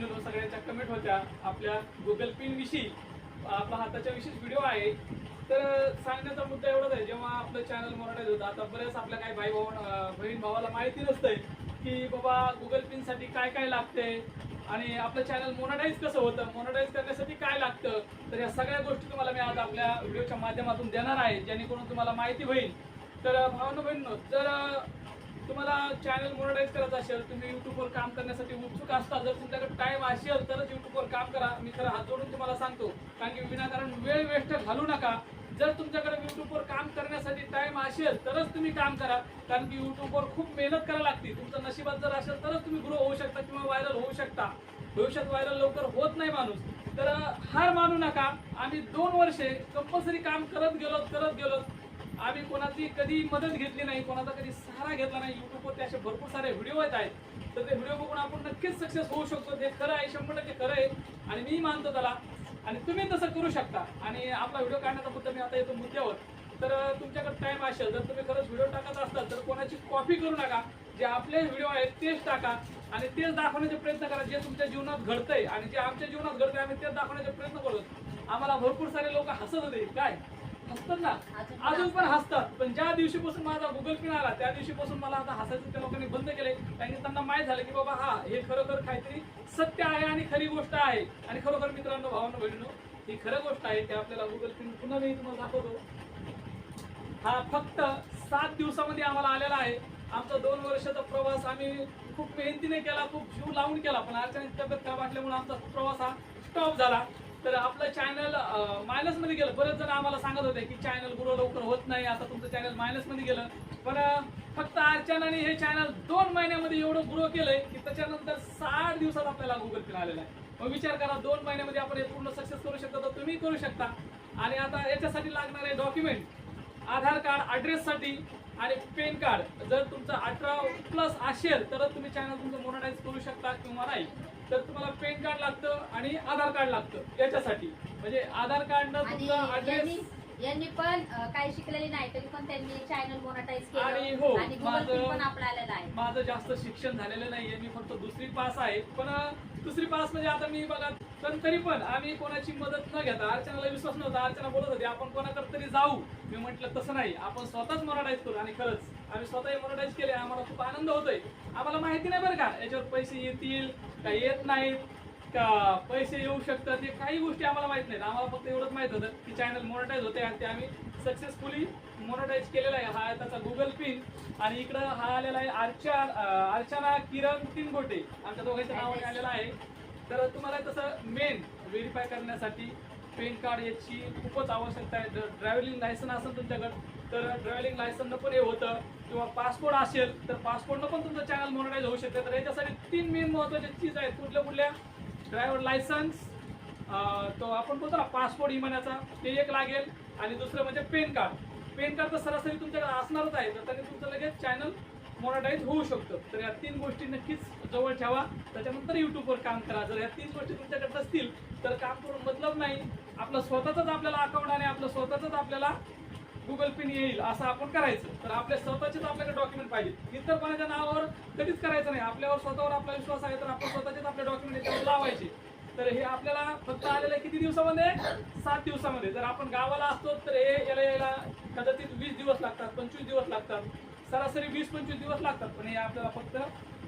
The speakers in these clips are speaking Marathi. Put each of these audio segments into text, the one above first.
बहिणींनो सगळ्यांच्या कमेंट होत्या. आपल्या गुगल पिन विषयी आपला हाताच्या विशेष व्हिडिओ आहे. तर सांगण्याचा मुद्दा एवढाच आहे. जेव्हा आपलं चॅनल मराठीत होतं आता बऱ्याच आपल्या काही भाई भाऊ बहीण भावाला माहिती नसतंय की बाबा गुगल पिनसाठी काय काय लागतंय आणि आपलं चॅनल मोनोटाईज कसं होतं? मोनोटाईज करण्यासाठी काय लागतं? तर या सगळ्या गोष्टी तुम्हाला मी आज आपल्या व्हिडिओच्या माध्यमातून देणार आहे जेणेकरून तुम्हाला माहिती होईल. तर भावना बहिणींनो जर तुम्हाला चॅनल मोनोटाईज करायचं असेल तुम्ही युट्यूबवर काम करण्यासाठी उत्सुक असता जर तुमच्याकडे टाईम असेल तरच युट्यूबवर काम करा. मी खरं हात जोडून तुम्हाला सांगतो कारण की विनाकारण वेळ वेस्ट घालू नका. जर तुमच्याकडे युट्यूबवर काम करण्यासाठी टाईम असेल तरच तुम्ही काम करा कारण की युट्यूबवर खूप मेहनत करावी लागते. तुमचं नशिबात जर असेल तरच तुम्ही ग्रो होऊ शकता किंवा व्हायरल होऊ शकता. भविष्यात व्हायरल लवकर होत नाही माणूस. तर हार मानू नका. आम्ही दोन वर्षे कंपल्सरी काम करत गेलो करत गेलो. आम्ही कोणाची कधी मदत घेतली नाही कोणाचा कधी सहारा घेतला नाही. युट्यूबवरती असे भरपूर सारे व्हिडिओ येत आहेत. तर ते व्हिडिओ बघून आपण नक्कीच सक्सेस होऊ शकतो. ते खरं आहे शंभर टक्के खरं आहे. आणि मी मानतो त्याला. आणि तुम्ही तसं करू शकता. आणि आपला व्हिडिओ काढण्याचा मुद्दा मी आता येतो मुद्द्यावर. तर तुमच्याकडे टाइम असेल जर तुम्ही खरंच व्हिडिओ टाकत असाल तर कोणाची कॉपी करू नका. जे आपले व्हिडिओ आहेत तेच टाका. आणि तेच दाखवण्याचे प्रयत्न करा. जे तुमच्या जीवनात घडतंय आणि जे आमच्या जीवनात घडतंय आम्ही तेच दाखवण्याचे प्रयत्न करतो आम्हाला भरपूर सारे लोक हसत होते. काय? हसतात ना? अजून पण हसतात. पण ज्या दिवशीपासून माझा गुगल पिन आला त्या दिवशीपासून मला आता हसायचं त्या लोकांनी बंद केले कारण की त्यांना माहीत झालं की बाबा हा हे खरोखर काहीतरी सत्य आहे आणि खरी गोष्ट आहे. आणि खरोखर मित्रांनो भावांनो बहिणीनो ही खरं गोष्ट आहे ते आपल्याला गुगल पिन पुन्हा मी तुम्हाला दाखवतो. हा फक्त सात दिवसामध्ये आम्हाला आलेला आहे. आमचा दोन वर्षाचा प्रवास आम्ही खूप मेहनतीने केला खूप जीव लावून केला पण अचानक तब्येत खराब असल्यामुळे आमचा प्रवास हा स्टॉप झाला. तर आपलं चॅनल मायनसमध्ये गेलं. बरेच जण आम्हाला सांगत होते की चॅनल ग्रो लवकर होत नाही. आता तुमचं चॅनल मायनसमध्ये गेलं. पण फक्त अर्चनाने हे चॅनल दोन महिन्यामध्ये एवढं ग्रो केलंय की त्याच्यानंतर साठ दिवसात आपल्याला गुगल पिन आलेला आहे. मग विचार करा दोन महिन्यामध्ये आपण हे पूर्ण सक्सेस करू शकता तर तुम्ही करू शकता. आणि आता याच्यासाठी लागणारे डॉक्युमेंट आधार कार्ड ॲड्रेससाठी आणि पेन कार्ड. जर तुमचं अठरा प्लस असेल तर तुम्ही चॅनल तुमचं मोनोटाईज करू शकता किंवा नाही. तर तुम्हाला पेन कार्ड लागतं आणि आधार कार्ड लागतं याच्यासाठी. म्हणजे आधार कार्डनं आणि तुमचा ऍड्रेस यांनी पण काही शिकलेली नाही तरी पण त्यांनी चॅनल मोनटाईज आणि केलं हो, आणि गुगल माझं- पिन पण आपला आलेला आहे. माझं जास्त शिक्षण झालेलं नाहीये मी फक्त दुसरी पास आहे. पण अं, दुसरी पास म्हणजे आता मी बघा पण तरी पण आम्ही कोणाची मदत न घेता अर्चनाला विश्वास नव्हता अर्चना बोलत होती आपण कोणाकडे तरी जाऊ. मी म्हटलं तसं नाही आपण स्वतःच मोनोटाईज करू. आणि खरंच आम्ही स्वतः मोनोटाईज केले आम्हाला खूप आनंद होतोय. आम्हाला माहिती नाही बरं का याच्यावर पैसे येतील का येत नाहीत. का पैसे येऊ शकतात हे काही गोष्टी आम्हाला माहीत नाहीत. आम्हाला फक्त एवढंच माहीत होतं की चॅनल मोनोटाईज होते आणि ते आम्ही सक्सेसफुली मोनोटाईज केलेला आहे. हा त्याचा गुगल पिन आणि इकडं हा आलेला आहे अर्चा अर्चना किरण तिनगोटे. आमच्या दोघांच्या नावाने आलेला आहे. तर तुम्हाला तसं मेन व्हेरीफाय करण्यासाठी पेन कार्ड याची खूपच आवश्यकता आहे. ड्रायव्हिंग लायसन असेल तुमच्याकडं तर ड्रायव्हिंग लायसननं पण हे होतं. किंवा पासपोर्ट असेल तर पासपोर्टनं पण तुमचं चॅनल मोनोटाईज होऊ शकतं. तर याच्यासाठी तीन मेन महत्त्वाचे चीज आहेत. कुठल्या कुठल्या ड्रायव्हर लायसन्स तो आपण बोलतो ना पासपोर्ट विमानाचा ते एक लागेल. आणि दुसरं म्हणजे पेन कार्ड. पेन कार्ड तर सरासरी तुमच्याकडे असणारच आहे तर त्याने तुमचं लगेच चॅनल मोनोटाईज होऊ शकतं. तर या तीन गोष्टी नक्कीच जवळ ठेवा. त्याच्यानंतर यूट्यूबवर काम करा. जर या तीन गोष्टी तुमच्याकडे नसतील तर काम करून मतलब नाही. आपलं स्वतःच आपल्याला अकाउंट आणि आपलं स्वतःच आपल्याला गुगल पिन येईल असं आपण करायचं. तर आपल्या स्वतःचेच आपल्याकडे डॉक्युमेंट पाहिजे. इतर कोणाच्या नावावर कधीच करायचं नाही. आपल्यावर स्वतःवर आपला विश्वास आहे तर आपण स्वतःचेच आपले डॉक्युमेंट याच्यावर लावायचे. तर हे आपल्याला फक्त आलेलं आहे किती दिवसामध्ये? सात दिवसामध्ये. जर आपण गावाला असतो तर हे याला यायला कदाचित वीस दिवस लागतात पंचवीस दिवस लागतात. सरासरी वीस पंचवीस दिवस लागतात. पण हे आपल्याला फक्त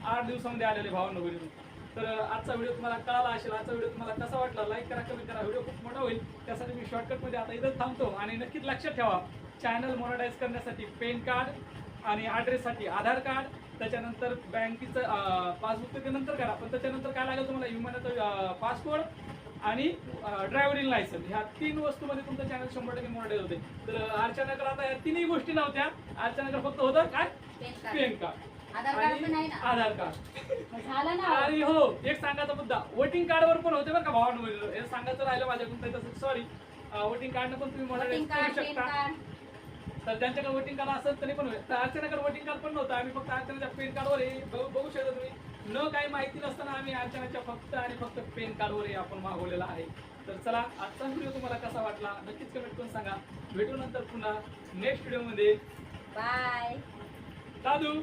आठ दिवसामध्ये आलेले भावना वगैरे तर आजचा व्हिडिओ तुम्हाला कळाला असेल आजचा व्हिडिओ तुम्हाला कसा वाटला लाईक करा कमेंट करा. व्हिडिओ खूप मोठा होईल. त्यासाठी मी शॉर्टकटमध्ये आता इथं थांबतो आणि नक्कीच लक्षात ठेवा चॅनल मोनोटाईज करण्यासाठी पेन कार्ड आणि ॲड्रेससाठी आधार कार्ड त्याच्यानंतर बँकेचं पासबुक ते नंतर करा पण त्याच्यानंतर काय लागेल तुम्हाला विमानाचं पासपोर्ट आणि ड्रायव्हरिंग लायसन ह्या तीन वस्तूमध्ये तुमचं चॅनल शंभर टक्के मोनोटाईज होते. तर अर्चनाकडे आता या तिन्ही गोष्टी नव्हत्या. अर्चनाकडे फक्त होतं काय? Pan card Aadhaar card card. आणि हो एक सांगायचा मुद्दा. वोटिंग कार्डवर पण होते बरं का भावांवर हे सांगायचं राहिलं माझ्याकडून तसं. सॉरी वोटिंग कार्डनं पण तुम्ही कार्ड करू पेन शकता. कार्ड. तर त्यांच्याकडे वोटिंग कार्ड असेल तरी पण होईल. तर अर्चनाकडे वोटिंग कार्ड पण नव्हतं. आम्ही फक्त अर्चनाच्या पेन कार्डवर हे बघू बघू शकता तुम्ही. न काही माहिती नसताना आम्ही अर्चनाच्या फक्त आणि फक्त पेन कार्डवर हे आपण मागवलेला आहे. तर चला आजचा व्हिडिओ तुम्हाला कसा वाटला नक्कीच कमेंट करून सांगा. भेटू नंतर पुन्हा नेक्स्ट व्हिडिओमध्ये बाय दादू!